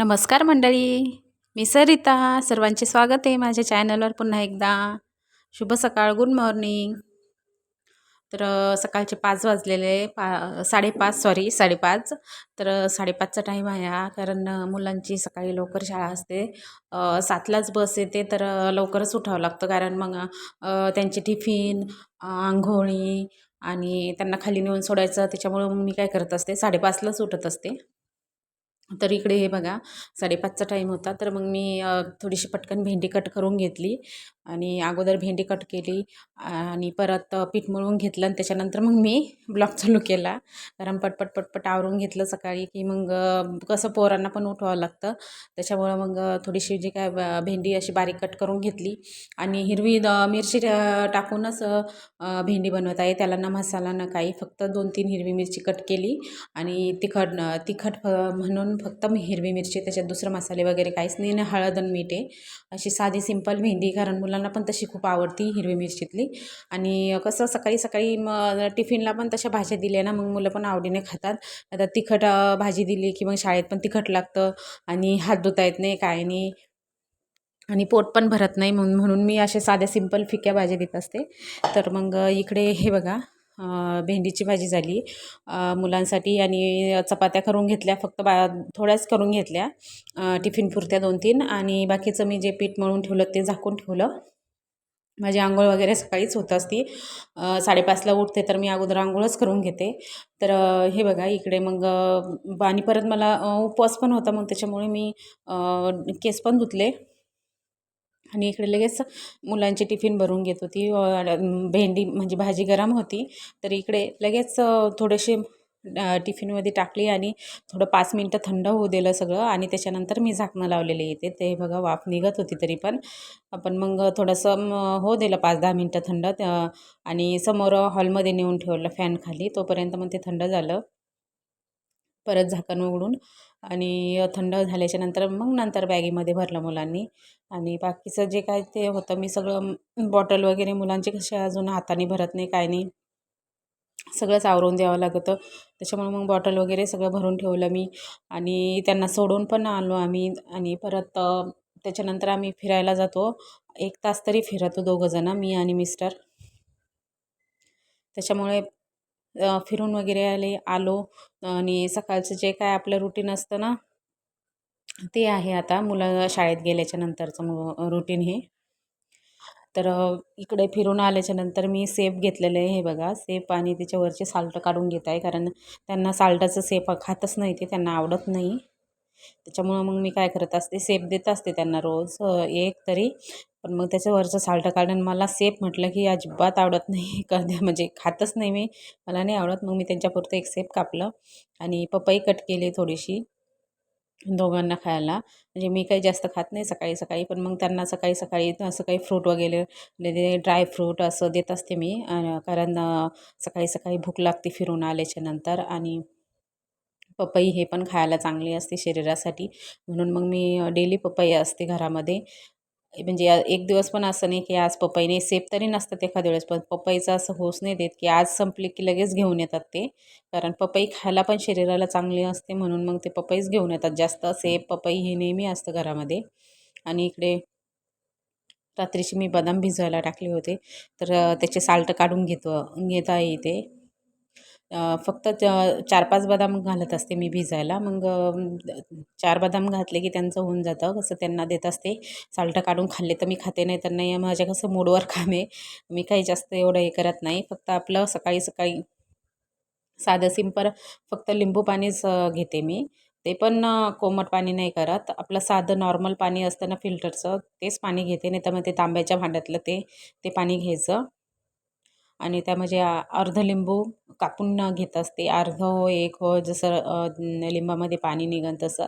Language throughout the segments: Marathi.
नमस्कार मंडळी. मी सरिता. सर्वांचे स्वागत आहे माझ्या चॅनलवर पुन्हा एकदा. शुभ सकाळ गुड मॉर्निंग. तर सकाळचे पाच वाजलेले. पा साडेपाच सॉरी साडेपाच. तर साडेपाचचा टाईम आहे हा. कारण मुलांची सकाळी लवकर शाळा असते. सातलाच बस येते. तर लवकरच उठावं लागतं. कारण मग त्यांची त्यांचे टिफिन आंघोळी आणि त्यांना खाली नेऊन सोडायचं. त्याच्यामुळं मी काय करत असते? साडेपाचलाच उठत असते. तर इकडे हे बघा साडेपाचचा टाईम होता तर मग मी थोडीशी पटकन भेंडी कट करून घेतली. आणि अगोदर भेंडी कट केली आणि परत पीठ मळून घेतलं आणि त्याच्यानंतर मग मी ब्लॉग चालू केला. कारण पटपट पटपट आवरून घेतलं सकाळी की मग कसं पोरांना पण उठवावं लागतं. त्याच्यामुळं मग थोडीशी जी काय ब- भेंडी अशी बारीक कट करून घेतली आणि हिरवी द- मिरची टाकूनच भेंडी बनवत आहे. त्याला ना मसाला ना काही फक्त दोन तीन हिरवी मिरची कट केली आणि तिखट तिखट म्हणून फक्त मी हिरवी मिरची त्याच्यात दुसरं मसाले वगैरे काहीच नाही आणि हळद आणि मीठ आहे. अशी साधी सिंपल भेंडी कारण मुलांना पण तशी खूप आवडती हिरवी मिरचीतली. आणि कसं सकाळी सकाळी मग टिफिनला पण तशा भाज्या दिल्या ना मग मुलं पण आवडीने खातात. आता तिखट भाजी दिली की मग शाळेत पण तिखट लागतं आणि हात धुता येत नाही काय नाही. आणि पोट पण भरत नाही म्हणून म्हणून मी असे साध्या सिंपल फिक्या भाज्या देत असते. तर मग इकडे हे बघा. भेंडीची भाजी झाली. मुलांसाठी आणि चपात्या करून घेतल्या फक्त बा थोड्याच करून घेतल्या. टिफिन पुरत्या दोन तीन आणि बाकीचं मी जे पीठ मळून ठेवलं ते झाकून ठेवलं. माझी आंघोळ वगैरे सकाळीच होत असती. साडेपाचला उठते तर मी अगोदर आंघोळच करून घेते. तर हे बघा इकडे मग आणि परत मला उपवास पण होता मग त्याच्यामुळे मी केस पण धुतले. आणि इकडे लगेच मुलांची टिफिन भरून घेत होती. भेंडी म्हणजे भाजी गरम होती. तर इकडे लगेच थोडेसे टिफिनमध्ये टाकली आणि थोडं पाच मिनटं थंड होऊ दिलं सगळं आणि त्याच्यानंतर मी झाकणं लावलेले येते ते बघा वाफ निघत होती तरी पण. आपण मग थोडंसं हो दिलं पाच दहा मिनटं थंड. आणि समोर हॉलमध्ये नेऊन ठेवलं फॅन खाली. तोपर्यंत मग ते थंड झालं. परत झाकण उघडून आणि थंड झाल्याच्यानंतर मग नंतर बॅगेमध्ये भरलं मुलांनी. आणि बाकीचं जे काय ते होतं मी सगळं बॉटल वगैरे मुलांचे कसे अजून हाताने भरत नाही काय नाही सगळंच आवरून द्यावं लागतं. त्याच्यामुळे मग बॉटल वगैरे सगळं भरून ठेवलं मी आणि त्यांना सोडून पण आलो आम्ही आणि परत त्याच्यानंतर आम्ही फिरायला जातो. एक तास तरी फिरतो दोघंजणं मी आणि मिस्टर. त्याच्यामुळे फिरून वगैरे आले आलो. आणि सकाळचं जे काय आपलं रुटीन असतं ना ते आहे आता. मुलं शाळेत गेल्याच्या नंतरचं रुटीन हे. तर इकडे फिरून आल्याच्यानंतर मी सेप घेतलेलं आहे हे बघा. सेप आणि त्याच्यावरचे साल्ट काढून घेत आहे. कारण त्यांना साल्टाचं सेप खातच नाही ते त्यांना आवडत नाही. त्याच्यामुळं मग मी काय करत असते सेप देत असते त्यांना रोज एक तरी. पण मग त्याच्यावरचं साल्टं काढून मला सेप म्हटलं की अजिबात आवडत नाही. कधी म्हणजे खातच नाही मी. मला नाही आवडत. मग मी त्यांच्यापुरतं एक सेप कापलं आणि पपई कट केली थोडीशी दोघांना खायला. म्हणजे मी काही जास्त खात नाही सकाळी सकाळी पण मग त्यांना सकाळी सकाळी असं काही फ्रूट वगैरे म्हणजे ड्रायफ्रूट ड्राय फ्रूट असं देत असते मी. कारण सकाळी सकाळी भूक लागते फिरून आल्याच्यानंतर आणि पपई हे पण खायला चांगली असते शरीरासाठी. म्हणून मग मी डेली पपई असते घरामध्ये. म्हणजे एक दिवस पण असं नाही की आज पपई नाही सेफ तरी नसतात एखाद्या वेळेस पण पपईचं असं होऊच नाही देत की आज संपली की लगेच घेऊन येतात ते. कारण पपई खायला पण शरीराला चांगली असते म्हणून मग ते पपईच घेऊन येतात. जास्त सेफ पपई हे नेहमी असतं घरामध्ये. आणि इकडे रात्रीची मी बदाम भिजवायला टाकले होते. तर त्याचे साल्ट काढून घेतो घेता येते. फक्त चार पाच बदाम घालत असते मी भिजायला. मग चार बदाम घातले की त्यांचं होऊन जातं. कसं त्यांना देत असते. साल्टं काढून खाल्ले तर मी खाते नाही तर नाही. माझ्या कसं मूडवर काम आहे. मी काही जास्त एवढं हे करत नाही. फक्त आपलं सकाळी सकाळी साधं सिंपल फक्त लिंबू पाणीच घेते मी. ते पण कोमट पाणी नाही करत. आपलं साधं नॉर्मल पाणी असतं ना फिल्टरचं तेच पाणी घेते. नाही तर मग ते तांब्याच्या भांड्यातलं ते ते पाणी घ्यायचं. आणि त्यामध्ये म्हणजे अर्ध लिंबू कापून न घेत असते. अर्ध हो एक हो जसं लिंबामध्ये पाणी निघन तसं.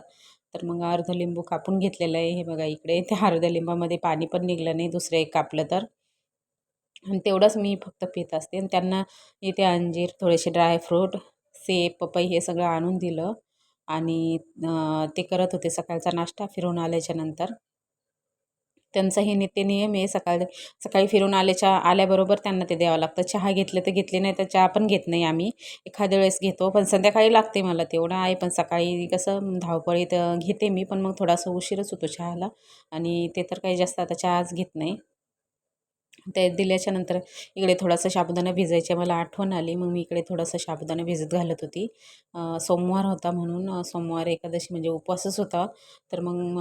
तर मग अर्ध लिंबू कापून घेतलेलं आहे हे बघा इकडे. त्या अर्ध्या लिंबामध्ये पाणी पण निघलं नाही दुसरं एक कापलं तर. आणि तेवढंच मी फक्त पित असते. आणि त्यांना इथे अंजीर थोडेसे ड्रायफ्रूट सेब पपई हे सगळं आणून दिलं. आणि ते करत होते सकाळचा नाश्ता फिरून आल्याच्यानंतर. त्यांचाही नित्यनियम आहे. सकाळी सकाळी फिरून आल्याच्या आल्याबरोबर त्यांना ते द्यावं लागतं. चहा घेतलं तर घेतली नाही तर चहा पण घेत नाही आम्ही. एखाद्या वेळेस घेतो पण संध्याकाळी लागते मला तेवढं. आहे पण सकाळी कसं धावपळीत घेते मी पण मग थोडासा उशीरच होतो चहाला. आणि ते तर काही जास्त आता चहाच घेत नाही. ते दिल्याच्या नंतर इकडे थोडासा साबुदाणा भिजायचे मला आठवण आली. मग मी इकडे थोडासा साबुदाणा भिजत घालत होती. सोमवार होता म्हणून. सोमवार एकादशी म्हणजे उपवासच होता. तर मग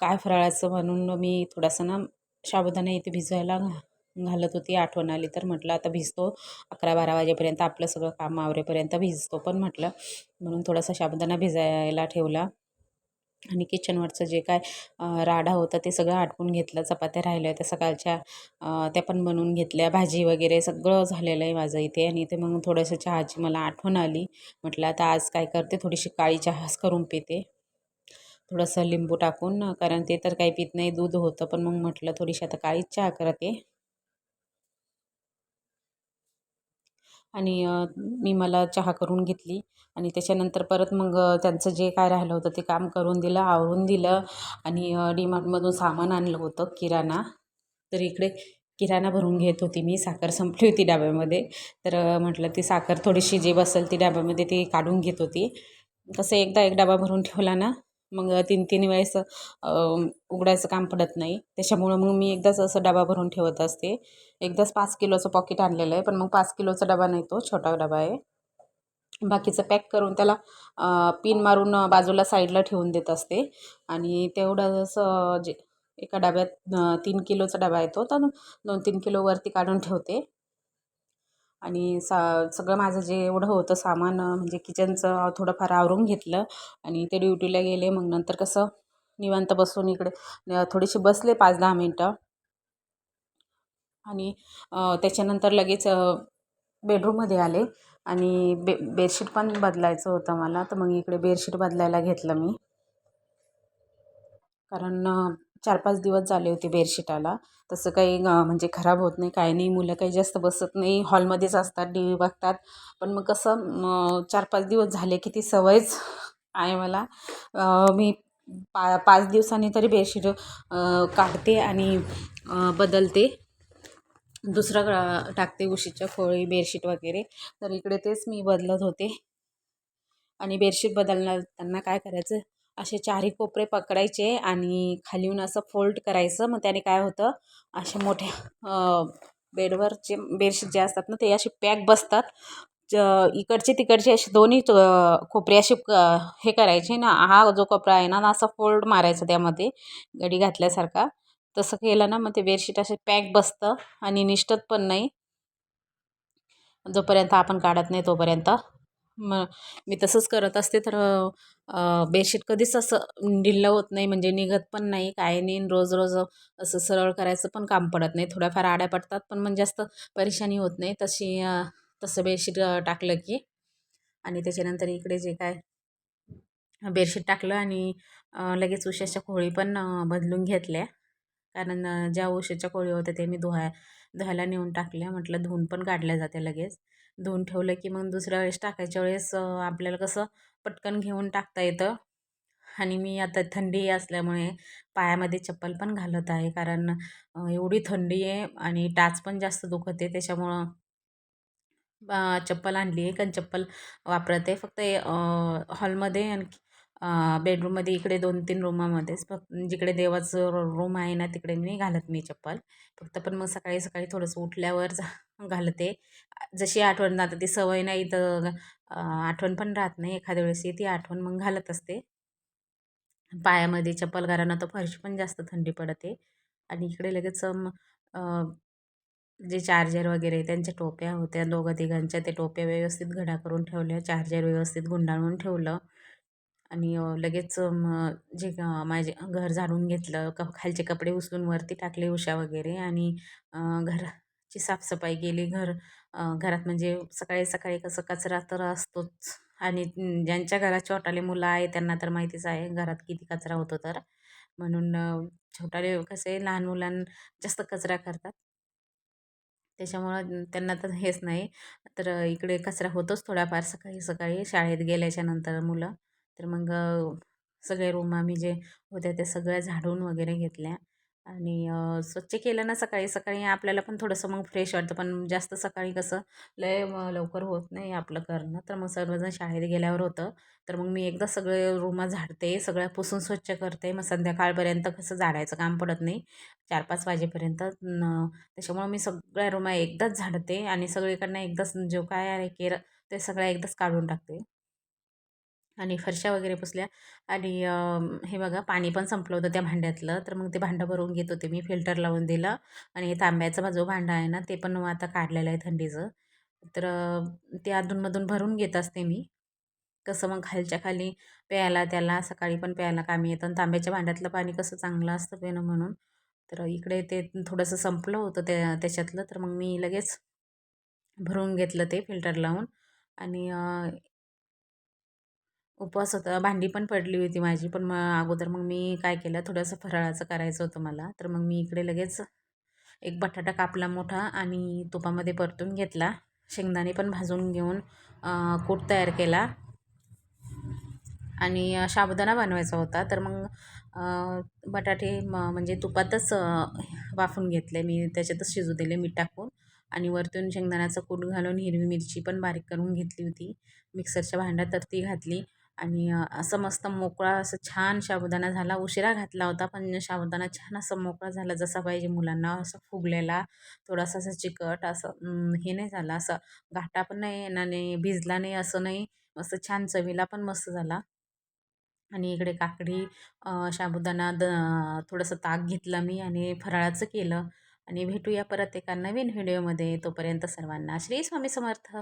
काय फराळाचं म्हणून मी थोडासा ना साबुदाणा इथे भिजवायला घा घालत होती. आठवण आली तर म्हटलं आता भिजतो. अकरा बारा वाजेपर्यंत आपलं सगळं काम आवरेपर्यंत भिजतो पण म्हटलं. म्हणून थोडासा साबुदाणा भिजायला ठेवला. आणि किचनवरचं जे काय राडा होता ते सगळं आटपून घेतलं. चपात्या राहिल्या त्या सकाळच्या. त्या पण बनवून घेतल्या. भाजी वगैरे सगळं झालेलं आहे माझं इथे. आणि इथे मग थोडंसं चहाची मला आठवण आली. म्हटलं आता आज काय करते? थोडीशी काळी चहाच करून पिते. थोडंसं लिंबू टाकून कारण ते तर काही पित नाही दूध होतं. पण मग म्हटलं थोडीशी आता काळीच चहा करते. आणि मी मला चहा करून घेतली. आणि त्याच्यानंतर परत मग त्यांचं जे काय राहिलं होतं ते काम करून दिलं आवरून दिलं. आणि डीमार्टमधून सामान आणलं होतं किराणा. तर इकडे किराणा भरून घेत होती मी. साखर संपली होती डाब्यामध्ये तर म्हटलं ती साखर थोडीशी जे बसेल ती डाब्यामध्ये ती काढून घेत होती. कसं एकदा एक डबा भरून ठेवला ना मग तीन तीन वेळेस उघडायचं काम पडत नाही. त्याच्यामुळं मग मी एकदाच असं डबा भरून ठेवत असते. एकदाच पाच किलोचं पॉकेट आणलेलं आहे पण मग पाच किलोचा डबा नाही तो छोटा डबा आहे. बाकीचं पॅक करून त्याला पिन मारून बाजूला साईडला ठेवून देत असते. आणि तेवढंच जे एका डब्यात तीन किलोचा डबा येतो तर दोन तीन किलो वरती काढून ठेवते. आणि सा सगळं माझं जे एवढं होतं सामान म्हणजे किचनचं थोडंफार आवरून घेतलं आणि ते ड्युटीला गेले. मग नंतर कसं निवांत बसून इकडे थोडीशी बसले पाच दहा मिनटं. आणि त्याच्यानंतर लगेच बेडरूममध्ये आले आणि बे बेडशीट पण बदलायचं होतं मला. तर मग इकडे बेडशीट बदलायला घेतलं मी. कारण चार पाच दिवस झाले होते बेडशीटाला. तसं काही म्हणजे खराब होत नाही काही नाही. मुलं काही जास्त बसत नाही. हॉलमध्येच असतात टी व्ही बघतात. पण मग कसं चार पाच दिवस झाले की ती सवयच आहे मला. मी पा पाच दिवसांनी तरी बेडशीट काढते आणि बदलते. दुसरं टाकते उशीच्या खोळी बेडशीट वगैरे. तर इकडे तेच मी बदलत होते. आणि बेडशीट बदलणार त्यांना काय करायचं? असे चारही कोपरे पकडायचे आणि खालीहून असं फोल्ड करायचं. मग त्याने काय होतं असे मोठ्या बेडवरचे बेडशीट जे असतात ना ते असे पॅक बसतात. इकडचे तिकडचे असे दोन्ही कोपरे असे हे करायचे ना हा जो कोपरा आहे ना असा फोल्ड मारायचा त्यामध्ये गडी घातल्यासारखा. तसं केलं ना मग ते बेडशीट असे पॅक बसतं आणि निष्ठत पण नाही. जोपर्यंत आपण काढत नाही तोपर्यंत. मग मी तसंच करत असते. तर बेडशीट कधीच असं ढिल्लं होत नाही म्हणजे निघत पण नाही. काय नाही. रोज रोज असं सरळ करायचं पण काम पडत नाही. थोड्याफार आड्या पडतात पण मग जास्त परेशानी होत नाही. तशी तसं बेडशीट टाकलं की. आणि त्याच्यानंतर इकडे जे काय बेडशीट टाकलं आणि लगेच उशाच्या खोळी पण बदलून घेतल्या. कारण ज्या उशाच्या खोळी होत्या ते मी धुवाय धुवायला नेऊन टाकल्या. म्हटलं धुवून पण काढल्या जाते लगेच. धुवून ठेवलं की मग दुसऱ्या वेळेस टाकायच्या वेळेस आपल्याला कसं पटकन घेऊन टाकता येतं. आणि मी आता थंडी असल्यामुळे पायामध्ये चप्पल पण घालत आहे. कारण एवढी थंडी आहे आणि टाच पण जास्त दुखत आहे. त्याच्यामुळं चप्पल आणली आहे कारण चप्पल वापरते फक्त हॉलमध्ये आणखी बेडरूममध्ये इकडे दोन तीन रूमामध्येच फक्त जिकडे देवाचं रूम आहे ना तिकडे मी घालत मी चप्पल. फक्त पण मग सकाळी सकाळी थोडंसं उठल्यावर घालते. जशी आठवण आता ती सवय नाही तर आठवण पण राहत नाही. एखाद्या वेळेस ती आठवण मग घालत असते. पायामध्ये चप्पल घालणं तर फरशी पण जास्त थंडी पडते. आणि इकडे लगेच जे चार्जर वगैरे त्यांच्या टोप्या होत्या. दोघं तिघांच्या ते टोप्या व्यवस्थित घडा करून ठेवल्या. चार्जर व्यवस्थित गुंडाळून ठेवलं. आणि लगेच जे माझे घर झाडून घेतलं क खालचे कपडे उचलून वरती टाकले उशा वगैरे आणि घराची साफसफाई केली. घर घरात म्हणजे सकाळी सकाळी कसं कचरा तर असतोच आणि ज्यांच्या घरात छोटाले मुलं आहे त्यांना तर माहितीच आहे घरात किती कचरा होतो तर. म्हणून छोटाले कसे लहान मुलां जास्त कचरा करतात. त्याच्यामुळं त्यांना तर हेच नाही. तर इकडे कचरा होतोच थोडाफार सकाळी सकाळी शाळेत गेल्याच्यानंतर मुलं. तर मग सगळे रूम आम्ही जे होत्या त्या सगळ्या झाडून वगैरे घेतल्या. आणि स्वच्छ केलं ना सकाळी सकाळी आपल्याला पण थोडंसं मग फ्रेश वाटतं. पण जास्त सकाळी कसं लय लवकर होत नाही आपलं करणं. तर मग सर्वजण शाळेत गेल्यावर होतं. तर मग मी एकदा सगळे रूमा झाडते सगळ्या पुसून स्वच्छ करते. मग संध्याकाळपर्यंत कसं झाडायचं काम पडत नाही. चार पाच वाजेपर्यंत त्याच्यामुळं मी सगळ्या रूमा एकदाच झाडते. आणि सगळीकडनं एकदाच जो काय आहे केर ते सगळ्या एकदाच काढून टाकते. आणि फरशा वगैरे पुसल्या आणि हे बघा पाणी पण संपलं होतं त्या भांड्यातलं. तर मग ते भांडं भरून घेत होते मी फिल्टर लावून दिलं आणि हे तांब्याचा जो भांडं आहे ना ते पण आता काढलेलं आहे थंडीचं. तर ते अधूनमधून भरून घेत असते मी. कसं मग खालच्या खाली प्यायला त्याला सकाळी पण प्यायला कामी येतं आणि तांब्याच्या भांड्यातलं पाणी कसं चांगलं असतं पिणं म्हणून. तर इकडे ते थोडंसं संपलं होतं त्या त्याच्यातलं. तर मग मी लगेच भरून घेतलं ते फिल्टर लावून आणि उपवास होता. भांडी पण पडली होती माझी. पण मग अगोदर मग मी काय केलं थोडंसं फराळाचं करायचं होतं मला. तर मग मी इकडे लगेच एक बटाटा कापला मोठा आणि तुपामध्ये परतून घेतला. शेंगदाणे पण भाजून घेऊन कूट तयार केला. आणि शाबुदाणा साबुदाणा बनवायचा होता. तर मग बटाटे म म्हणजे तुपातच वाफून घेतले. मी त्याच्यातच शिजू दिले मीठ टाकून. आणि वरतून शेंगदाण्याचं कूट घालून हिरवी मिरची पण बारीक करून घेतली होती. मिक्सरच्या भांड्यात तर ती घातली. आणि असं मस्त मोकळा असं छान साबुदाणा झाला. उशिरा घातला होता पण साबुदाणा छान असं मोकळा झाला जसा पाहिजे मुलांना असं फुगलेला थोडासा असं चिकट असं हे नाही झाला असं घाटा पण नाही आणि भिजला नाही असं नाही मस्त छान चवीला पण मस्त झाला. आणि इकडे काकडी शाबुदाना साबुदाणा द थोडंसं ताक घेतलं मी आणि फराळाचं केलं. आणि भेटूया परत एका नवीन व्हिडिओमध्ये. तोपर्यंत सर्वांना श्री स्वामी समर्थ.